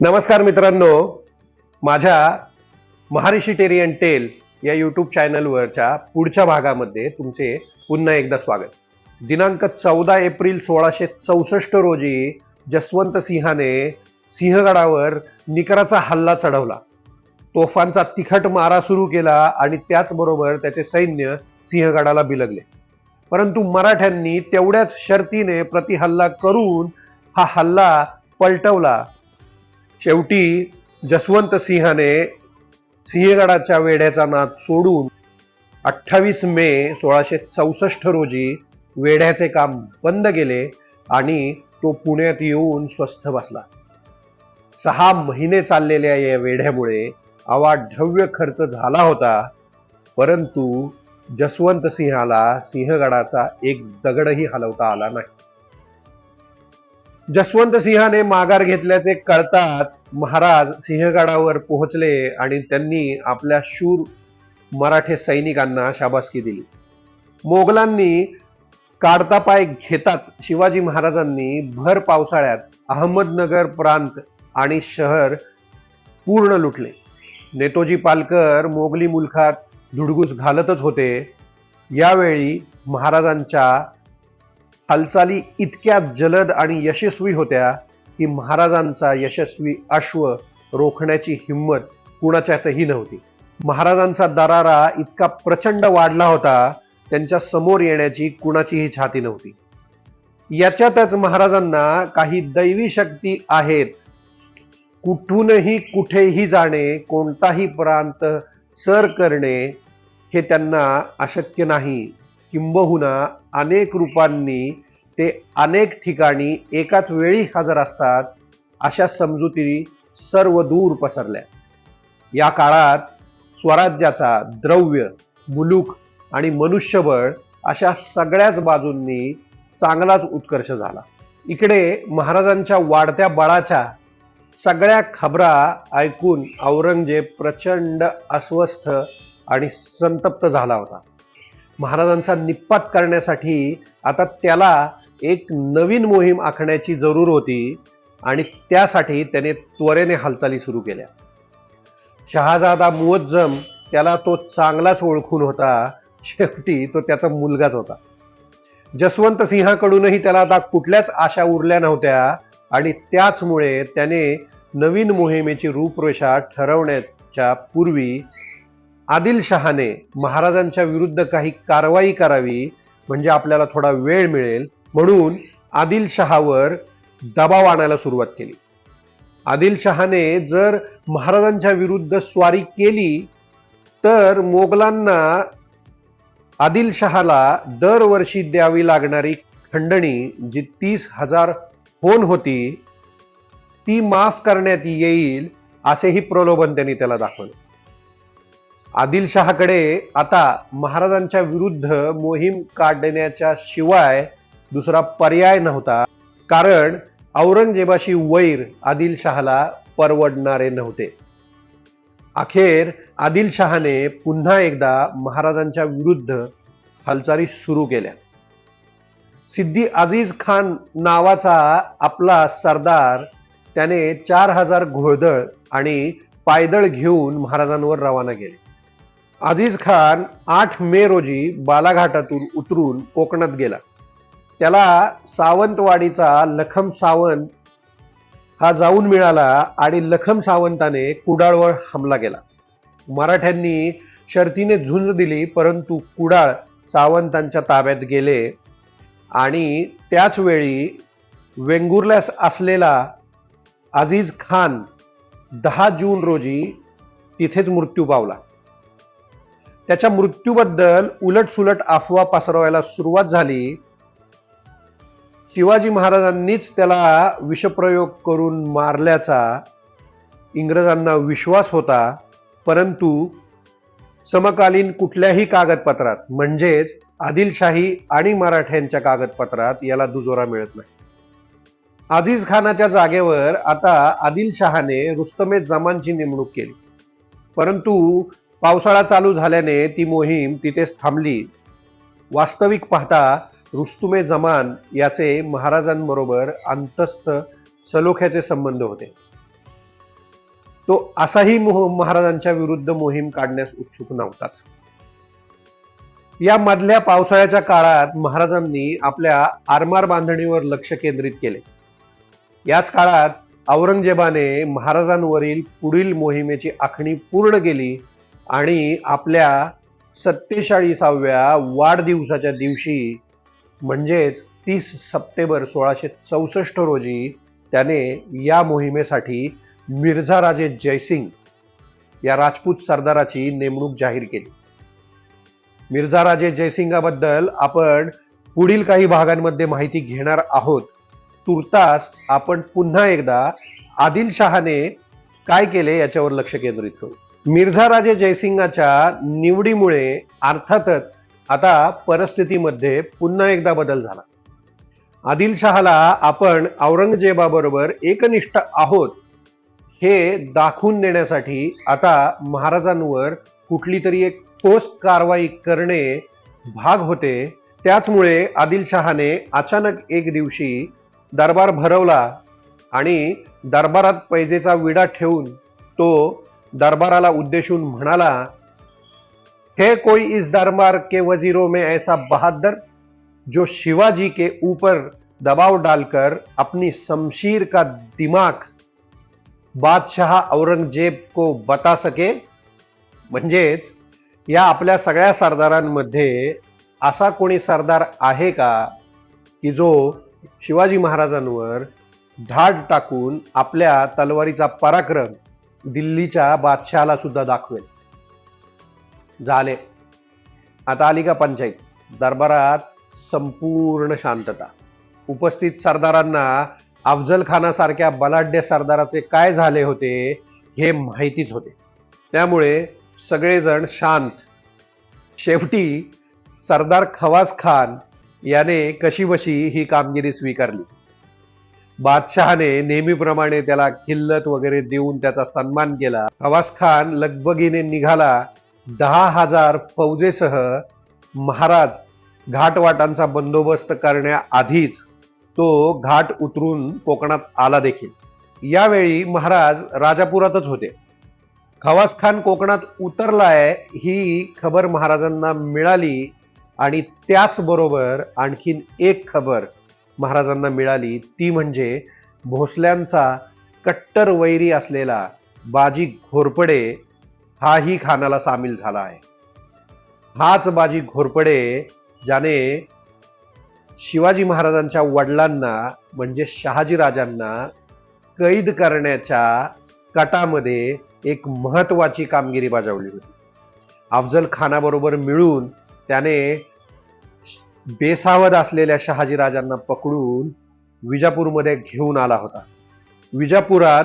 नमस्कार मित्रांनो. माझ्या महारिशिटेरियन टेल्स या यूट्यूब चॅनलवरच्या पुढच्या भागामध्ये तुमचे पुन्हा एकदा स्वागत. दिनांक चौदा एप्रिल सोळाशे चौसष्ट रोजी जसवंत सिंहाने सिंहगडावर निकराचा हल्ला चढवला. तोफांचा तिखट मारा सुरू केला आणि त्याचबरोबर त्याचे सैन्य सिंहगडाला बिलगले. परंतु मराठ्यांनी तेवढ्याच शर्तीने प्रतिहल्ला करून हा हल्ला पलटवला शेवटी जसवंत सिंहाने सिंहगडाच्या वेढ्याचा नाद सोडून अठ्ठावीस मे सोळाशे चौसष्ट रोजी वेढ्याचे काम बंद केले आणि तो पुण्यात येऊन स्वस्थ बसला. सहा महिने चाललेल्या या वेढ्यामुळे अवाढव्य खर्च झाला होता परंतु जसवंत सिंहाला सिंहगडाचा एक दगडही हलवता आला नाही. जसवंत सिंहाने माघार घेतल्याचे कळताच महाराज सिंहगडावर पोहोचले आणि त्यांनी आपल्या शूर मराठे सैनिकांना शाबासकी दिली. मोगलांनी काढता पाय घेताच शिवाजी महाराजांनी भर पावसाळ्यात अहमदनगर प्रांत आणि शहर पूर्ण लुटले. नेतोजी पालकर मोगली मुलखात धुडगूस घालतच होते. यावेळी महाराजांच्या हालचाली इतक्या जलद आणि यशस्वी होत्या की महाराजांचा यशस्वी अश्व रोखण्याची हिंमत कुणाच्यातही नव्हती. महाराजांचा दरारा इतका प्रचंड वाढला होता त्यांच्यासमोर येण्याची कुणाचीही छाती नव्हती. याच्यातच महाराजांना काही दैवी शक्ती आहेत. कुठूनही कुठेही जाणे कोणताही प्रांत सर करणे हे त्यांना अशक्य नाही. किंबहुना अनेक रूपांनी ते अनेक ठिकाणी एकाच वेळी हजर असतात अशा समजुती सर्व दूर पसरल्या. या काळात स्वराज्याचा द्रव्य मुलूक आणि मनुष्यबळ अशा सगळ्याच बाजूंनी चांगलाच उत्कर्ष झाला. इकडे महाराजांच्या वाढत्या बळाच्या सगळ्या खबरा ऐकून औरंगजेब प्रचंड अस्वस्थ आणि संतप्त झाला होता. महाराजांचा निपात करण्यासाठी आता त्याला एक नवीन मोहीम आखण्याची जरूर होती आणि त्यासाठी त्याने त्वरेने हालचाली सुरू केल्या. शहाजादा मुवज्जम त्याला तो चांगलाच ओळखून होता. शेवटी तो त्याचा मुलगाच होता. जसवंत सिंहाकडूनही त्याला आता कुठल्याच आशा उरल्या नव्हत्या आणि त्याचमुळे त्याने नवीन मोहिमेची रूपरेषा ठरवण्याच्या पूर्वी आदिलशहाने महाराजांच्या विरुद्ध काही कारवाई करावी म्हणजे आपल्याला थोडा वेळ मिळेल म्हणून आदिलशहावर दबाव आणायला सुरुवात केली. आदिलशहाने जर महाराजांच्या विरुद्ध स्वारी केली तर मोगलांना आदिलशहाला दरवर्षी द्यावी लागणारी खंडणी जी तीस हजार होन होती ती माफ करण्यात येईल असेही प्रलोभन त्यांनी त्याला दाखवले. आदिलशहाकडे आता महाराजांच्या विरुद्ध मोहीम काढण्याच्या शिवाय दुसरा पर्याय नव्हता. कारण औरंगजेबाशी वैर आदिलशहाला परवडणारे नव्हते. अखेर आदिलशहाने पुन्हा एकदा महाराजांच्या विरुद्ध हालचाली सुरू केल्या. सिद्धी अजीज खान नावाचा आपला सरदार त्याने चार हजार घोळदळ आणि पायदळ घेऊन महाराजांवर रवाना केले. अजीज खान आठ मे रोजी बालाघाटातून उतरून कोकणात गेला. त्याला सावंतवाडीचा लखम सावंत हा जाऊन मिळाला आणि लखम सावंताने कुडाळवर हमला केला. मराठ्यांनी शर्तीने झुंज दिली परंतु कुडाळ सावंतांच्या ताब्यात गेले आणि त्याचवेळी वेंगुर्ला वेंगुर्ल्यास असलेला अजीज खान दहा जून रोजी तिथेच मृत्यू पावला. त्याच्या मृत्यूबद्दल उलटसुलट अफवा पसरवायला सुरुवात झाली. शिवाजी महाराजांनीच त्याला विषप्रयोग करून मारल्याचा इंग्रजांना विश्वास होता परंतु समकालीन कुठल्याही कागदपत्रात म्हणजेच आदिलशाही आणि मराठ्यांच्या कागदपत्रात याला दुजोरा मिळत नाही. आझीज खानाच्या जागेवर आता आदिलशहाने रुस्तमे जमानची नेमणूक केली. परंतु पावसाळा चालू झाल्याने ती मोहीम तिथेच थांबली. वास्तविक पाहता रुस्तुमे जमान याचे महाराजांबरोबर अंतस्थ सलोख्याचे संबंध होते. तो असाही मोह महाराजांच्या विरुद्ध मोहीम काढण्यास उत्सुक नव्हताच. या मधल्या पावसाळ्याच्या काळात महाराजांनी आपल्या आरमार बांधणीवर लक्ष केंद्रित केले. याच काळात औरंगजेबाने महाराजांवरील पुढील मोहिमेची आखणी पूर्ण केली. आणि आपल्या सत्तेचाळीसाव्या वाढदिवसाच्या दिवशी म्हणजेच तीस सप्टेंबर सोळाशे चौसष्ट रोजी त्याने या मोहिमेसाठी मिर्झा राजे जयसिंग या राजपूत सरदाराची नेमणूक जाहीर केली. मिर्झा राजे जयसिंगाबद्दल आपण पुढील काही भागांमध्ये माहिती घेणार आहोत. तुर्तास आपण पुन्हा एकदा आदिलशहाने काय केले याच्यावर लक्ष केंद्रित करू. मिर्झा राजे जयसिंगाच्या निवडीमुळे अर्थातच आता परिस्थितीमध्ये पुन्हा एकदा बदल झाला. आदिलशहाला आपण औरंगजेबाबरोबर एकनिष्ठ आहोत हे दाखवून देण्यासाठी आता महाराजांवर कुठली तरी एक ठोस कारवाई करणे भाग होते. त्याचमुळे आदिलशहाने अचानक एक दिवशी दरबार भरवला आणि दरबारात पैजेचा विडा ठेवून तो दरबाराला उद्देशून म्हणाला हे कोई इस दरबार के वजीरों में ऐसा बहादुर जो शिवाजी के ऊपर दबाव डालकर अपनी शमशीर का दिमाग बादशाह औरंगजेब को बता सके? म्हणजेच या आपल्या सगळ्या सरदारांमध्ये असा कोणी सरदार आहे का की जो शिवाजी महाराजांवर धाड टाकून आपल्या तलवारीचा पराक्रम दिल्लीच्या बादशहाला सुद्धा दाखवेल. झाले. आता आली का पंचायत? दरबारात संपूर्ण शांतता. उपस्थित सरदारांना अफजल खानासारख्या बलाढ्य सरदाराचे काय झाले होते हे माहितीच होते. त्यामुळे सगळेजण शांत. शेवटी सरदार खवास खान याने कशीबशी ही कामगिरी स्वीकारली. बादशहाने नेहमीप्रमाणे त्याला खिल्लत वगैरे देऊन त्याचा सन्मान केला. खवास खान लगबगीने निघाला. दहा हजार फौजेसह महाराज घाटवाटांचा बंदोबस्त करण्याआधीच तो घाट उतरून कोकणात आला देखील. यावेळी महाराज राजापुरातच होते. खवास खान कोकणात उतरलाय ही खबर महाराजांना मिळाली आणि त्याचबरोबर आणखीन एक खबर महाराजांना मिळाली ती म्हणजे भोसल्यांचा कट्टर वैरी असलेला बाजी घोरपडे हाही खानाला सामील झाला आहे. हाच बाजी घोरपडे ज्याने शिवाजी महाराजांच्या वडिलांना म्हणजे शहाजी राजांना कैद करण्याच्या कटामध्ये एक महत्वाची कामगिरी बजावली होती. अफजल खानाबरोबर मिळून त्याने बेसावध असलेल्या शहाजी राजांना पकडून विजापूरमध्ये घेऊन आला होता. विजापुरात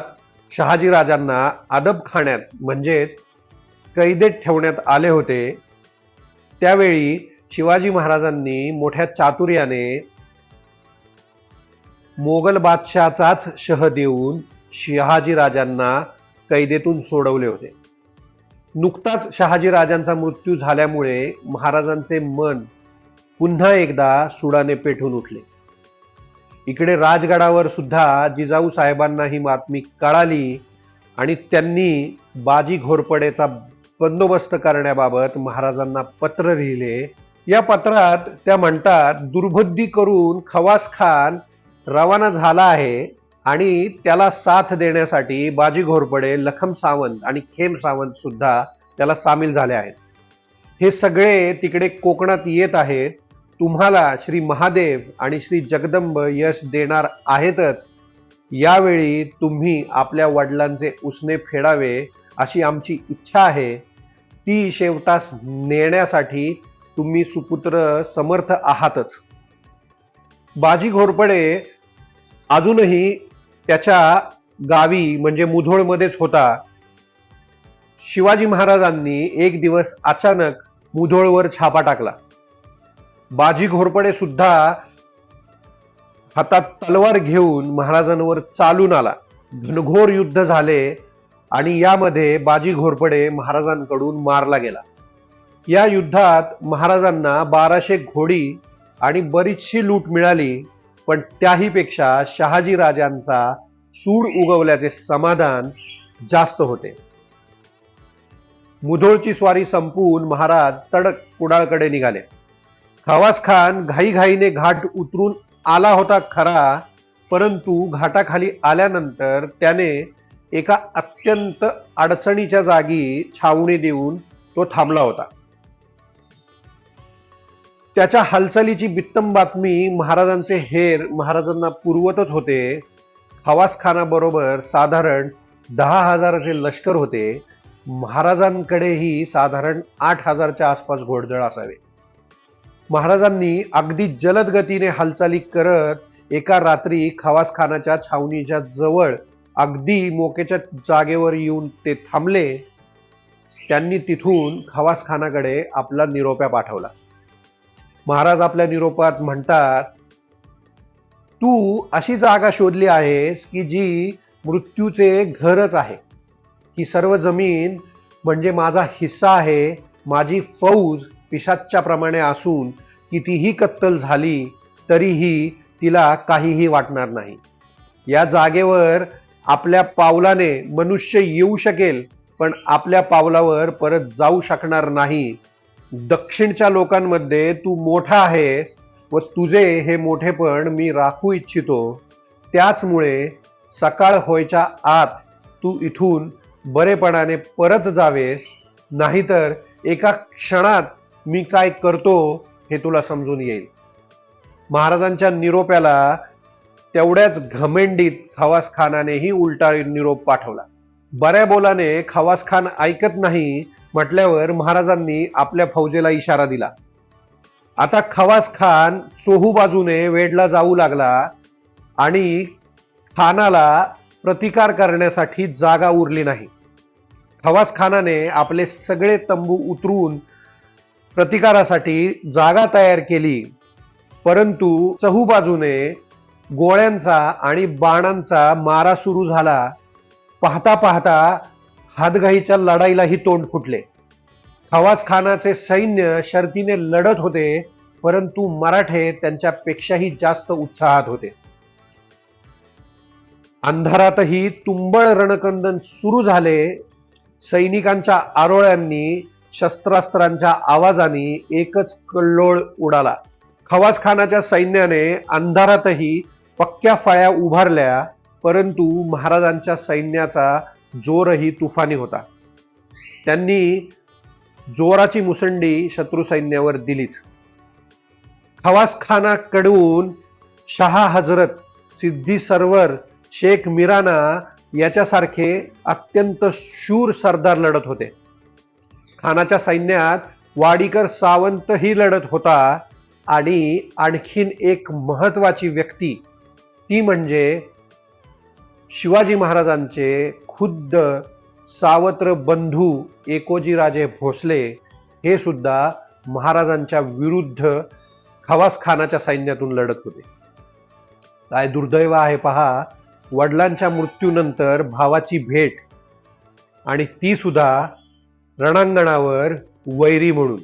शहाजी राजांना अदब खाण्यात म्हणजेच कैदेत ठेवण्यात आले होते. त्यावेळी शिवाजी महाराजांनी मोठ्या चातुर्याने मोगल बादशहाचाच शह देऊन शहाजी राजांना कैदेतून सोडवले होते. नुकताच शहाजी राजांचा मृत्यू झाल्यामुळे महाराजांचे मन पुन्हा एकदा सुडाने पेटून उठले. इकडे राजगडावर सुद्धा जिजाऊ साहेबांना ही बातमी कळाली आणि त्यांनी बाजी घोरपडेचा बंदोबस्त करण्याबाबत महाराजांना पत्र लिहिले. या पत्रात त्या म्हणतात दुर्बुद्धी करून खवास खान रवाना झाला आहे आणि त्याला साथ देण्यासाठी बाजी घोरपडे लखम सावंत आणि खेम सावंत सुद्धा त्याला सामील झाले आहेत. हे सगळे तिकडे कोकणात येत आहेत. तुम्हाला श्री महादेव आणि श्री जगदंब यश देणार आहेतच. यावेळी तुम्ही आपल्या वडिलांचे उसने फेडावे अशी आमची इच्छा आहे. ती शेवटास नेण्यासाठी तुम्ही सुपुत्र समर्थ आहातच. बाजी घोरपडे अजूनही त्याच्या गावी म्हणजे मुधोळमध्येच होता. शिवाजी महाराजांनी एक दिवस अचानक मुधोळवर छापा टाकला. बाजी घोरपडे सुद्धा हातात तलवार घेऊन महाराजांवर चालून आला. घनघोर युद्ध झाले आणि यामध्ये बाजी घोरपडे महाराजांकडून मारला गेला. या युद्धात महाराजांना बाराशे घोडी आणि बरीचशी लूट मिळाली पण त्याही पेक्षा शहाजी राजांचा सूड उगवल्याचे समाधान जास्त होते. मुधोळची स्वारी संपून महाराज तडक कुडाळकडे निघाले. खवास खान घाईघाईने घाट उतरून आला होता खरा परंतु घाटाखाली आल्यानंतर त्याने एका अत्यंत अडचणीच्या जागी छावणी देऊन तो थांबला होता. त्याच्या हालचालीची बित्तम बातमी महाराजांचे हेर महाराजांना पुरवतच होते. खवास खानाबरोबर साधारण दहा हजाराचे लष्कर होते. महाराजांकडेही साधारण आठ हजारच्या आसपास घोडदळ असावे. महाराजांनी अगदी जलद गतीने हालचाली करत एका रात्री खवासखानाच्या छावणीच्या जवळ अगदी मोकेच्या जागेवर येऊन ते थांबले. त्यांनी तिथून खवासखानाकडे आपला निरोप्या पाठवला. महाराज आपल्या निरोपात म्हणतात तू अशी जागा शोधली आहेस की जी मृत्यूचे घरच आहे. ही सर्व जमीन म्हणजे माझा हिस्सा आहे माझी फौज पिशाच्या प्रमाणे असून कितीही कत्तल झाली तरीही तिला काहीही वाटणार नाही. या जागेवर आपल्या पावलाने मनुष्य येऊ शकेल पण आपल्या पावलावर परत जाऊ शकणार नाही. दक्षिणच्या लोकांमध्ये तू मोठा आहेस व तुझे हे मोठेपण मी राखू इच्छितो. त्याचमुळे सकाळ होयच्या आत तू इथून बरेपणाने परत जावेस नाहीतर एका क्षणात मी काय करतो हे तुला समजून येईल. महाराजांच्या निरोप्याला तेवढ्याच घमेंडीत खवास खानानेही उलटा निरोप पाठवला. बऱ्या बोलाने खवास खान ऐकत नाही म्हटल्यावर महाराजांनी आपल्या फौजेला इशारा दिला. आता खवास खान चोहू बाजूने वेढला जाऊ लागला आणि खानाला प्रतिकार करण्यासाठी जागा उरली नाही. खवास खानाने आपले सगळे तंबू उतरून प्रतिकारासाठी जागा तयार केली परंतु चहू बाजूने गोळ्यांचा आणि बाणांचा मारा सुरू झाला. पाहता पाहता हातघाईच्या लढाईलाही तोंड फुटले. खवास खानाचे सैन्य शर्तीने लढत होते परंतु मराठे त्यांच्यापेक्षाही जास्त उत्साहात होते. अंधारातही तुंबळ रणकंदन सुरू झाले. सैनिकांच्या आरोळ्यांनी शस्त्रास्त्रांच्या आवाजाने एकच कल्लोळ उडाला. खवास खानाच्या सैन्याने अंधारातही पक्क्या फळ्या उभारल्या परंतु महाराजांच्या सैन्याचा जोरही तुफानी होता. त्यांनी जोराची मुसंडी शत्रू सैन्यावर दिलीच. खवास खानाकडून शहा हजरत सिद्धी सरवर शेख मिराना याच्यासारखे अत्यंत शूर सरदार लढत होते. खानाच्या सैन्यात वाडीकर सावंतही लढत होता आणि आणखीन एक महत्वाची व्यक्ती ती म्हणजे शिवाजी महाराजांचे खुद्द सावत्र बंधू एकोजीराजे भोसले हे सुद्धा महाराजांच्या विरुद्ध खवास खानाच्या सैन्यातून लढत होते. काय दुर्दैव आहे पहा वडिलांच्या मृत्यूनंतर भावाची भेट आणि ती सुद्धा रणांगणावर वैरी म्हणून.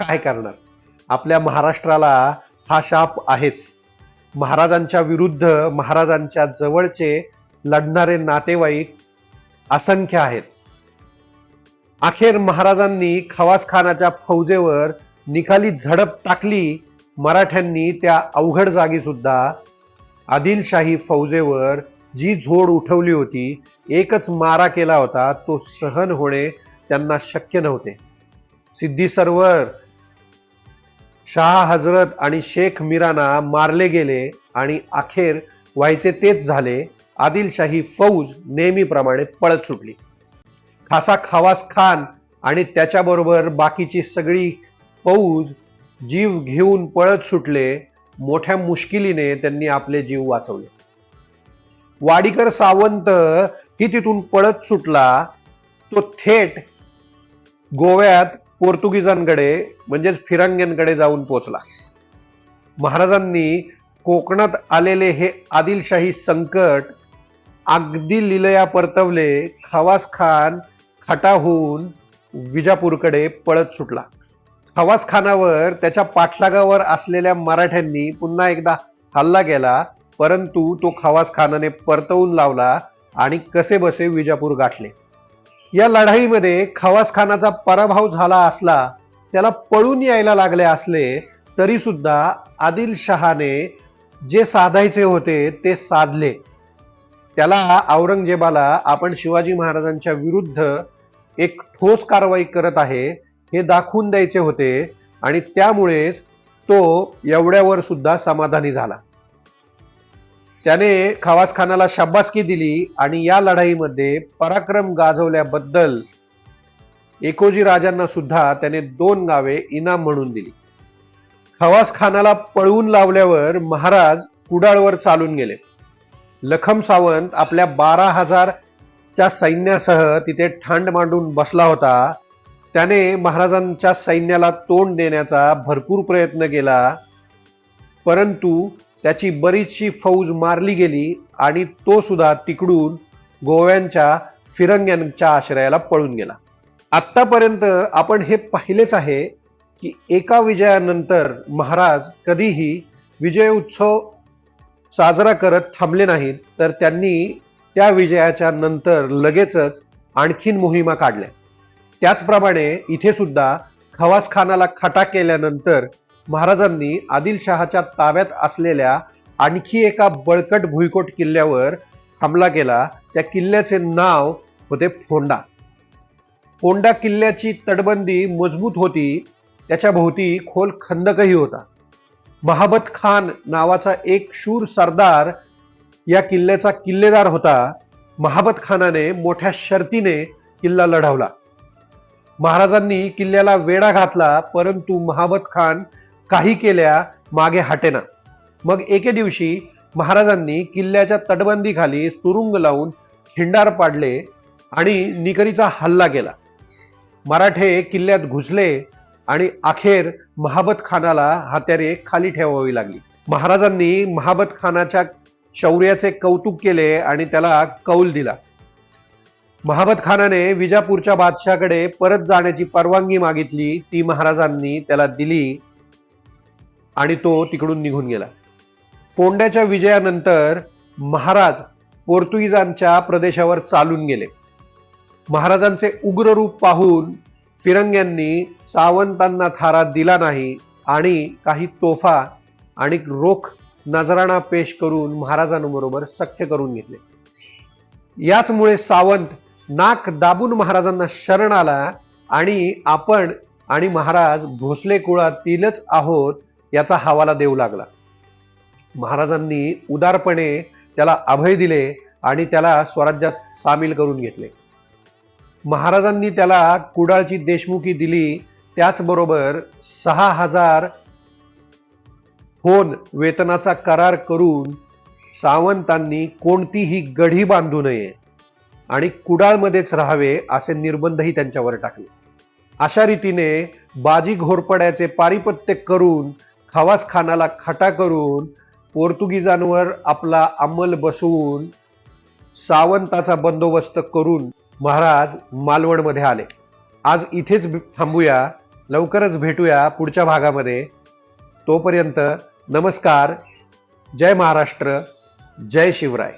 काय करणार? आपल्या महाराष्ट्राला हा शाप आहेच. महाराजांच्या विरुद्ध महाराजांच्या जवळचे लढणारे नातेवाईक असंख्य आहेत. अखेर महाराजांनी खवास खानाच्या फौजेवर निकाली झडप टाकली मराठ्यांनी त्या अवघड जागी सुद्धा आदिलशाही फौजेवर जी झोड उठवली होती एकच मारा केला होता तो सहन होणे त्यांना शक्य नव्हते. सिद्धी सरवर शाह हजरत आणि शेख मिराना मारले गेले आणि अखेर व्हायचे तेच झाले. आदिलशाही फौज नेहमीप्रमाणे पळत सुटली. खासा खवास खान आणि त्याच्याबरोबर बाकीची सगळी फौज जीव घेऊन पळत सुटले. मोठ्या मुश्किलीने त्यांनी आपले जीव वाचवले. वाडीकर सावंत ही तिथून पळत सुटला. तो थेट गोव्यात पोर्तुगीजांकडे म्हणजेच फिरंग्यांकडे जाऊन पोचला महाराजांनी कोकणात आलेले हे आदिलशाही संकट अगदी लिलया परतवले खवास खान खटाहून विजापूरकडे पळत सुटला. खवास खानावर त्याच्या पाठलागावर असलेल्या मराठ्यांनी पुन्हा एकदा हल्ला केला. परंतु तो खवास खानाने परतवून लावला आणि कसे बसे विजापूर गाठले. या लढाईमध्ये खवास खानाचा पराभव झाला असला त्याला पळून यायला लागले असले तरी सुद्धा आदिलशहाने जे साधायचे होते ते साधले. त्याला औरंगजेबाला आपण शिवाजी महाराजांच्या विरुद्ध एक ठोस कारवाई करत आहे हे दाखवून द्यायचे होते आणि त्यामुळेच तो एवढ्यावर सुद्धा समाधानी झाला. त्याने खवास खानाला शाबासकी दिली आणि या लढाईमध्ये पराक्रम गाजवल्याबद्दल एकोजी राजांना सुद्धा त्याने दोन गावे इनाम म्हणून दिली. खवास खानाला पळवून लावल्यावर महाराज कुडाळवर चालून गेले. लखम सावंत आपल्या बारा हजारच्या सैन्यासह तिथे ठांड मांडून बसला होता. त्याने महाराजांच्या सैन्याला तोंड देण्याचा भरपूर प्रयत्न केला. परंतु त्याची बरीचशी फौज मारली गेली आणि तो सुद्धा तिकडून गोव्यांच्या फिरंग्यांच्या आश्रयाला पळून गेला. आत्तापर्यंत आपण हे पाहिलेच आहे की एका विजयानंतर महाराज कधीही विजय उत्सव साजरा करत थांबले नाहीत तर त्यांनी त्या विजयाच्या नंतर लगेचच आणखीन मोहिमा काढल्या. त्याचप्रमाणे इथे सुद्धा खवास खानाला खटा केल्यानंतर महाराजांनी आदिलशहाच्या ताब्यात असलेल्या आणखी एका बळकट भुईकोट किल्ल्यावर हमला केला. त्या किल्ल्याचे नाव होते फोंडा. फोंडा किल्ल्याची तटबंदी मजबूत होती. त्याच्या भोवती खोल खंदकही होता. महाबत खान नावाचा एक शूर सरदार या किल्ल्याचा किल्लेदार होता. महाबत खानाने मोठ्या शर्तीने किल्ला लढवला. महाराजांनी किल्ल्याला वेढा घातला परंतु महाबत खान काही केल्या मागे हटेना. मग एके दिवशी महाराजांनी किल्ल्याच्या तटबंदीखाली सुरुंग लावून खिंडार पाडले आणि निकरीचा हल्ला केला. मराठे किल्ल्यात घुसले आणि अखेर महाबत खानाला हत्यारे खाली ठेवावी लागली. महाराजांनी महाबत खानाच्या शौर्याचे कौतुक केले आणि त्याला कौल दिला. महाबत खानाने विजापूरच्या बादशाकडे परत जाण्याची परवानगी मागितली ती महाराजांनी त्याला दिली आणि तो तिकडून निघून गेला. फोंड्याच्या विजयानंतर महाराज पोर्तुगीजांच्या प्रदेशावर चालून गेले. महाराजांचे उग्र रूप पाहून फिरंग्यांनी सावंतांना थारा दिला नाही आणि काही तोफा आणि रोख नजराणा पेश करून महाराजांबरोबर सख्य करून घेतले. याचमुळे सावंत नाक दाबून महाराजांना शरण आला आणि आपण आणि महाराज भोसले कुळातीलच आहोत याचा हवाला देऊ लागला. महाराजांनी उदारपणे त्याला अभय दिले आणि त्याला स्वराज्यात सामील करून घेतले. महाराजांनी त्याला कुडाळची देशमुखी दिली त्याचबरोबर सहा हजार होन वेतनाचा करार करून सावंतांनी कोणतीही गढी बांधू नये आणि कुडाळमध्येच राहावे असे निर्बंधही त्यांच्यावर टाकले. अशा रीतीने बाजी घोरपड्याचे पारिपत्य करून खवास खानाला खटा करून पोर्तुगीजांवर आपला अंमल बसवून सावंताचा बंदोबस्त करून महाराज मालवणमध्ये आले. आज इथेच थांबूया. लवकरच भेटूया पुढच्या भागामध्ये. तोपर्यंत नमस्कार. जय महाराष्ट्र. जय शिवराय.